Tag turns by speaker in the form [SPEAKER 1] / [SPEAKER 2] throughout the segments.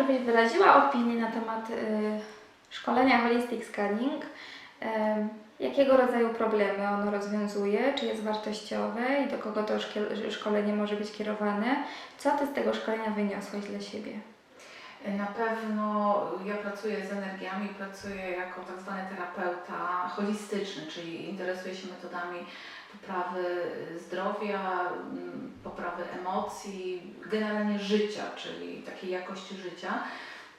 [SPEAKER 1] żebyś wyraziła opinię na temat y, szkolenia Holistic Scanning. Em, jakiego rodzaju problemy ono rozwiązuje? Czy jest wartościowe i do kogo to szkolenie może być kierowane? Co Ty z tego szkolenia wyniosłaś dla siebie?
[SPEAKER 2] Na pewno ja pracuję z energiami, pracuję jako tak zwany terapeuta holistyczny, czyli interesuję się metodami poprawy zdrowia, mm, poprawy emocji, generalnie życia, czyli takiej jakości życia.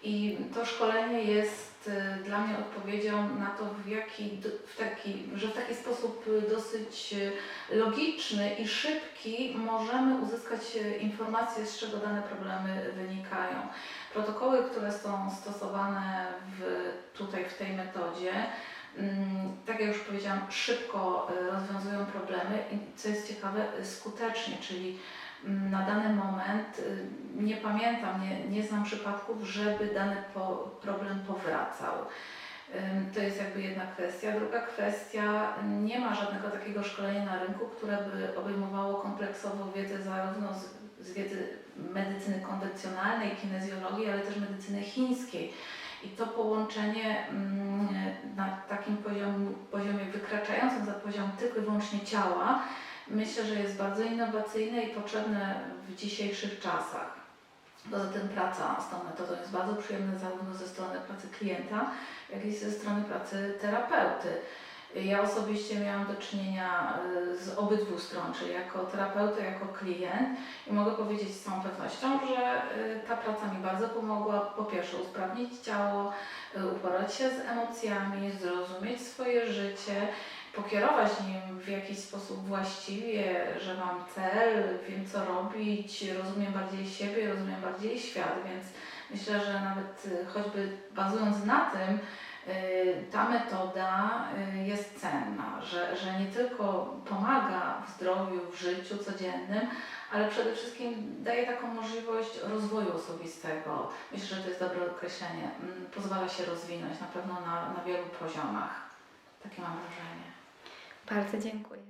[SPEAKER 2] I to szkolenie jest y, dla mnie odpowiedzią na to, w jaki, w taki, że w taki sposób dosyć y, logiczny i szybki możemy uzyskać y, informacje, z czego dane problemy wynikają. Protokoły, które są stosowane w, tutaj w tej metodzie, mm, tak jak już powiedziałam, szybko y, rozwiązują problemy i co jest ciekawe, y, skutecznie, czyli mm, na dany moment y, nie pamiętam, nie, nie znam przypadków, żeby dany po, problem powracał. To jest jakby jedna kwestia. Druga kwestia, nie ma żadnego takiego szkolenia na rynku, które by obejmowało kompleksowo wiedzę zarówno z, medycyny konwencjonalnej, kinezjologii, ale też medycyny chińskiej. I to połączenie mm, na takim poziomie, poziomie wykraczającym za poziom tylko i wyłącznie ciała, myślę, że jest bardzo innowacyjne i potrzebne w dzisiejszych czasach. Poza tym praca z tą metodą jest bardzo przyjemna zarówno ze strony pracy klienta, jak i ze strony pracy terapeuty. Ja osobiście miałam do czynienia y, z obydwu stron, czyli jako terapeuta, jako klient i mogę powiedzieć z całą pewnością, że y, ta praca mi bardzo pomogła po pierwsze usprawnić ciało, y, uporać się z emocjami, zrozumieć swoje życie, pokierować nim w jakiś sposób właściwie, że mam cel, wiem co robić, rozumiem bardziej siebie, rozumiem bardziej świat, więc myślę, że nawet choćby bazując na tym, ta metoda y, jest cenna, że, że nie tylko pomaga w zdrowiu, w życiu codziennym, ale przede wszystkim daje taką możliwość rozwoju osobistego. Myślę, że to jest dobre określenie. Mm, Pozwala się rozwinąć na pewno na, na wielu poziomach. Takie mam wrażenie.
[SPEAKER 1] Bardzo dziękuję.